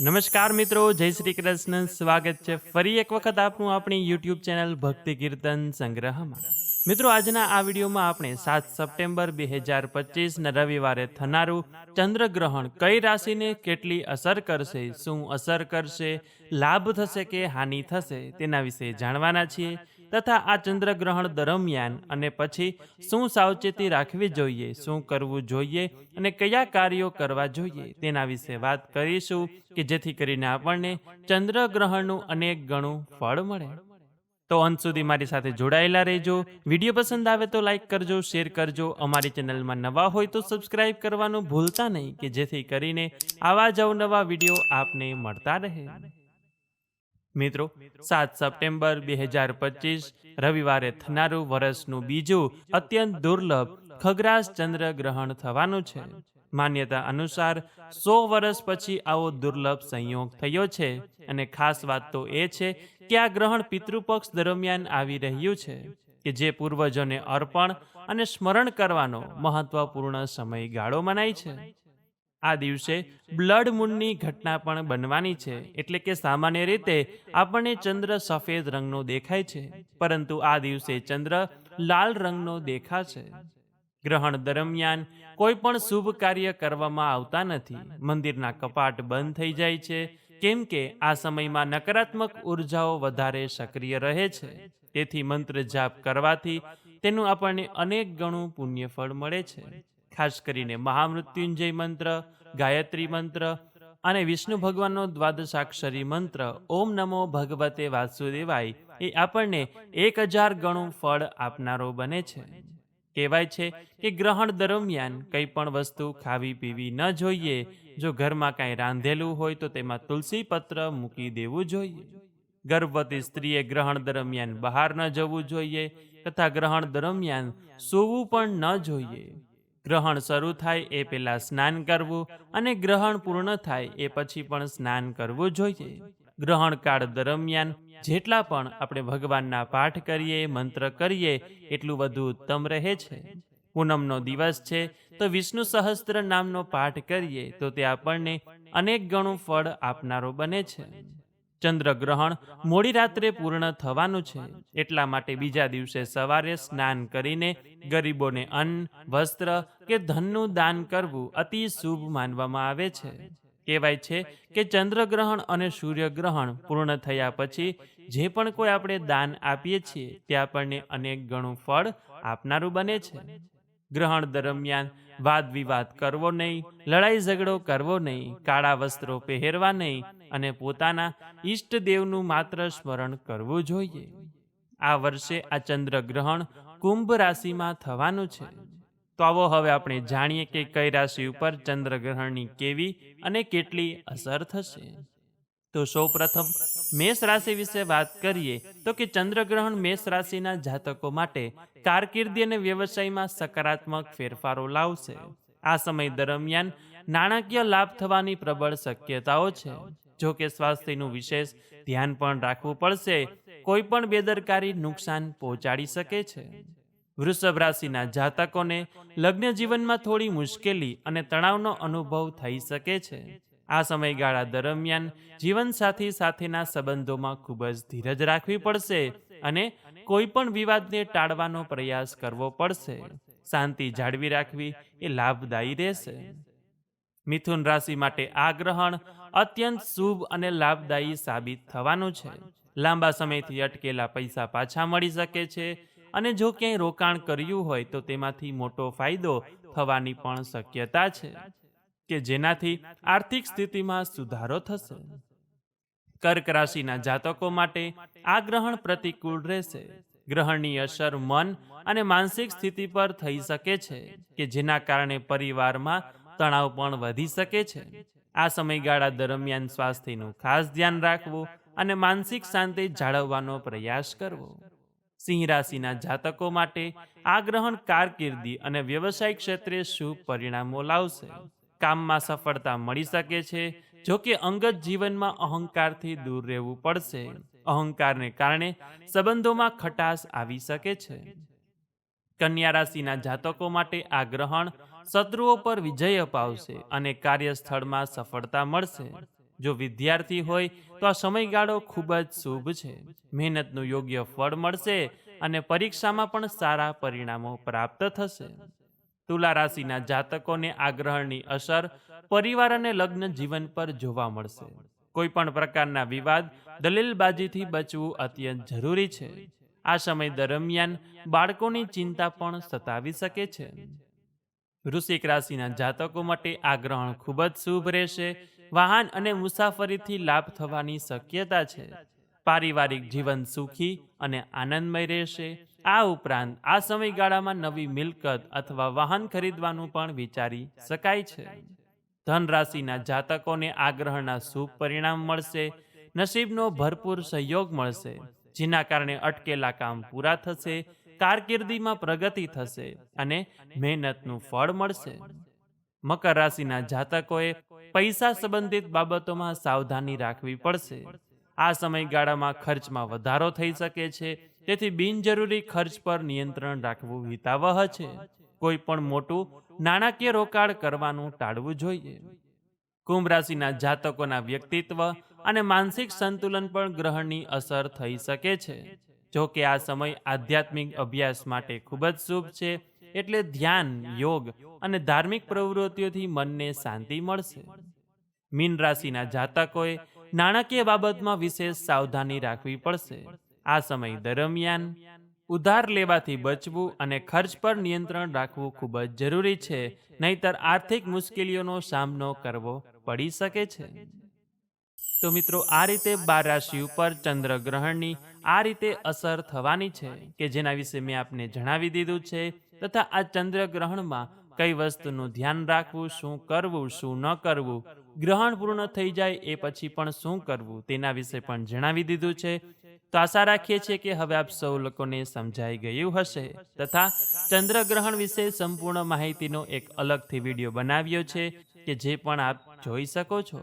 નમસ્કાર મિત્રો, જય શ્રી કૃષ્ણ. સ્વાગત છે ફરી એક વખત આપનું આપણી યુટ્યુબ ચેનલ ભક્તિ કીર્તન સંગ્રહમાં. મિત્રો, આજના આ વિડીયોમાં આપણે સાત સપ્ટેમ્બર બે હજાર પચીસના રવિવારે થનારું ચંદ્રગ્રહણ કઈ રાશિને કેટલી અસર કરશે, શું અસર કરશે, લાભ થશે કે હાનિ થશે તેના વિશે જાણવાના છીએ. તથા આ ચંદ્રગ્રહણ દરમિયાન અને પછી શું સાવચેતી રાખવી જોઈએ, શું કરવું જોઈએ અને કયા કાર્યો કરવા જોઈએ તેના વિશે વાત કરીશું કે જેથી કરીને આપણને ચંદ્રગ્રહણનું અનેક ગણું ફળ મળે. તો અંત સુધી મારી સાથે જોડાયેલા રહેજો. વીડિયો પસંદ આવે તો લાઈક કરજો, શેર કરજો. અમારી ચેનલમાં નવા હોય તો સબસ્ક્રાઇબ કરવાનું ભૂલતા નહીં કે જેથી કરીને આવા જ અવનવા વીડિયો આપને મળતા રહે. મિત્રો સાત સપ્ટેમ્બર બે હજાર પચીસ રવિવારે થનારું વર્ષનું બીજું અત્યંત દુર્લભ ખગરાસ ચંદ્ર ગ્રહણ થવાનું છે. માન્યતા અનુસાર સો વર્ષ પછી આવો દુર્લભ સંયોગ થયો છે. અને ખાસ વાત તો એ છે કે આ ગ્રહણ પિતૃપક્ષ દરમિયાન આવી રહ્યું છે કે જે પૂર્વજોને અર્પણ અને સ્મરણ કરવાનો મહત્વપૂર્ણ સમયગાળો મનાય છે. આ દિવસે બ્લડ મૂનની ઘટના પણ બનવાની છે. એટલે કે સામાન્ય રીતે આપણને ચંદ્ર સફેદ રંગનો દેખાય છે. પરંતુ આ દિવસે ચંદ્ર લાલ રંગનો દેખાશે. ગ્રહણ દરમિયાન કોઈ પણ શુભ કાર્ય કરવામાં આવતા નથી. મંદિરના કપાટ બંધ થઈ જાય છે. કેમ કે આ સમયમાં નકારાત્મક ઉર્જાઓ વધારે સક્રિય રહે છે. તેથી મંત્ર જાપ કરવાથી તેનું આપણને અનેક ગણું પુણ્યફળ મળે છે. ખાસ કરીને મહામૃત્યુંજય મંત્ર, ગાયત્રી મંત્ર અને વિષ્ણુ ભગવાનનો દ્વાદશાક્ષરી મંત્ર, ઓમ નમો ભગવતે વાસુદેવાય, એ આપણને એક હજાર ગણું ફળ આપનારો બને છે. કહેવાય છે કે ગ્રહણ દરમિયાન કંઈ પણ વસ્તુ ખાવી પીવી ન જોઈએ, જો ઘરમાં કાંઈ રાંધેલું હોય તો તેમાં તુલસી પત્ર મૂકી દેવું જોઈએ. ગર્ભવતી સ્ત્રીએ ગ્રહણ દરમિયાન બહાર ન જવું જોઈએ તથા ગ્રહણ દરમિયાન સૂવું પણ ન જોઈએ. ગ્રહણ શરૂ થાય એ પહેલાં સ્નાન કરવું અને ગ્રહણ પૂર્ણ થાય એ પછી પણ સ્નાન કરવું જોઈએ. ગ્રહણ કાળ દરમિયાન જેટલા પણ આપણે ભગવાનના પાઠ કરીએ, મંત્ર કરીએ, એટલું વધુ ઉત્તમ રહે છે. પૂનમનો દિવસ છે, તો વિષ્ણુ સહસ્ત્ર નામનો પાઠ કરીએ, તો તે આપણને અનેક ગણું ફળ આપનારો બને છે. ચંદ્રગ્રહણ મોડી રાત્રે પૂર્ણ થવાનું છે. એટલા માટે બીજા દિવસે સવારે સ્નાન કરીને ગરીબોને અન્ન, વસ્ત્ર કે ધનનું દાન કરવું અતિ શુભ માનવામાં આવે છે. કહેવાય છે કે ચંદ્રગ્રહણ અને સૂર્યગ્રહણ પૂર્ણ થયા પછી જે પણ કોઈ આપણે દાન આપીએ છીએ તે આપણને અનેક ગણું ફળ આપનારું બને છે. ગ્રહણ દરમિયાન વાદ વિવાદ કરવો નહીં, લડાઈ ઝઘડો કરવો નહીં, કાળા વસ્ત્રો પહેરવા નહીં અને પોતાના ઈષ્ટદેવનું માત્ર સ્મરણ કરવું જોઈએ. આ વર્ષે આ ચંદ્રગ્રહણ કુંભ રાશિમાં થવાનું છે. તો આવો હવે આપણે જાણીએ કે કઈ રાશિ ઉપર ચંદ્રગ્રહણની કેવી અને કેટલી અસર થશે. તો સૌપ્રથમ, મેષ રાશિ વિશે વાત કરીએ તો કે ચંદ્રગ્રહણ મેષ રાશિના જાતકો માટે કારકિર્દી અને વ્યવસાયમાં સકારાત્મક ફેરફારો લાવશે. આ સમય દરમિયાન નાણાકીય લાભ થવાની પ્રબળ શક્યતાઓ છે. જો કે સ્વાસ્થ્યનું વિશેષ ધ્યાન પણ રાખવું પડશે, કોઈ પણ બેદરકારી નુકસાન પહોંચાડી શકે છે. વૃષભ રાશિના જાતકોને લગ્ન જીવનમાં થોડી મુશ્કેલી અને તણાવનો અનુભવ થઈ શકે છે. આ સમયગાળા દરમિયાન જીવનસાથી સાથેના સંબંધોમાં ખૂબ જ ધીરજ રાખવી પડશે અને કોઈ પણ વિવાદને ટાળવાનો પ્રયાસ કરવો પડશે. શાંતિ જાળવી રાખવી એ લાભદાયી રહેશે. મિથુન રાશિ માટે આ ગ્રહણ અત્યંત શુભ અને લાભદાયી સાબિત થવાનું છે. લાંબા સમયથી અટકેલા પૈસા પાછા મળી શકે છે અને જો ક્યાંય રોકાણ કર્યું હોય તો તેમાંથી મોટો ફાયદો થવાની પણ શક્યતા છે કે જેનાથી આર્થિક સ્થિતિમાં સુધારો થશે. કર્ક રાશિના જાતકો માટે આ ગ્રહણ પ્રતિકૂળ રહેશે. ગ્રહણની અસર મન અને માનસિક સ્થિતિ પર થઈ શકે છે કે જેના કારણે પરિવારમાં તણાવ પણ વધી શકે છે. આ સમયગાળા દરમિયાન સ્વાસ્થ્યનું ખાસ ધ્યાન રાખવું અને માનસિક શાંતિ જાળવવાનો પ્રયાસ કરવો. સિંહ રાશિના જાતકો માટે આ ગ્રહણ કારકિર્દી અને વ્યવસાય ક્ષેત્રે શુભ પરિણામો લાવશે. કામમાં સફળતા મળી શકે છે, જો કે અંગત જીવનમાં અહંકારથી દૂર રહેવું પડશે. અહંકારને કારણે સંબંધોમાં ખટાશ આવી શકે છે. કન્યા રાશિના જાતકો માટે આ ગ્રહણ શત્રુઓ પર વિજય અપાવશે અને કાર્યસ્થળમાં સફળતા મળશે. જો વિદ્યાર્થી હોય તો આ સમયગાળો ખૂબ જ શુભ છે. મહેનતનું યોગ્ય ફળ મળશે અને પરીક્ષામાં પણ સારા પરિણામો પ્રાપ્ત થશે. તુલા રાશિના જાતકોને આ અસર પરિવાર અને લગ્ન જીવન પર જોવા મળશે. કોઈ પણ પ્રકારના વિવાદ દલીલબાજીથી બચવું અત્યંત જરૂરી છે. આ સમય દરમિયાન બાળકોની ચિંતા પણ સતાવી શકે છે. વૃશ્ચિક રાશિના જાતકો માટે આ ગ્રહણ ખૂબ જ શુભ રહેશે. વાહન અને મુસાફરીથી લાભ થવાની શક્યતા છે. પારિવારિક જીવન સુખી અને આનંદમય રહેશે. આ ઉપરાંત આ સમયગાળામાં નવી મિલકત અથવા વાહન ખરીદવાનું પણ વિચારી શકાય છે. ધન રાશિના જાતકોને આ ગ્રહણના શુભ પરિણામ મળશે. નસીબનો ભરપૂર સહયોગ મળશે. જેના કારણે અટકેલા કામ પૂરા થશે. કારકિર્દીમાં પ્રગતિ થશે અને મહેનતનું ફળ મળશે. મકર રાશિના જાતકોએ પૈસા સંબંધિત બાબતોમાં સાવધાની રાખવી પડશે. આ સમયગાળામાં ખર્ચમાં વધારો થઈ શકે છે, તેથી બિનજરૂરી ખર્ચ પર નિયંત્રણ રાખવું હિતાવહ છે. કોઈ પણ મોટું, નાણાકીય રોકાણ કરવાનું ટાળવું જોઈએ. કુંભ રાશિના જાતકોના વ્યક્તિત્વ અને માનસિક સંતુલન પણ ગ્રહણની અસર થઈ શકે છે. જો કે આ સમય આધ્યાત્મિક અભ્યાસ માટે ખૂબ જ શુભ છે, એટલે ધ્યાન, યોગ અને ધાર્મિક પ્રવૃત્તિઓથી મનને શાંતિ મળશે. મીન રાશિના જાતકોએ નાણાકીય બાબતમાં વિશેષ સાવધાની રાખવી પડશે. આ સમય દરમિયાન ઉધાર લેવાથી બચવું અને ખર્ચ પર નિયંત્રણ રાખવું ખૂબ જ જરૂરી છે, નહીતર આર્થિક મુશ્કેલીઓનો સામનો કરવો પડી શકે છે. તો મિત્રો, આ રીતે બાર રાશિ ઉપર ચંદ્ર ગ્રહણની આ રીતે અસર થવાની છે કે જેના વિશે મેં આપને જણાવી દીધું છે તથા આ ચંદ્ર ગ્રહણમાં કઈ વસ્તુનું ધ્યાન રાખવું, શું કરવું, શું ન કરવું, ગ્રહણ પૂર્ણ થઈ જાય એ પછી પણ શું કરવું તેના વિશે પણ જણાવી દીધું છે. તો આશા રાખીએ છીએ કે હવે આપ સૌ લોકોને સમજાઈ ગયું હશે તથા ચંદ્રગ્રહણ વિશે સંપૂર્ણ માહિતીનો એક અલગથી વીડિયો બનાવ્યો છે કે જે પણ આપ જોઈ શકો છો.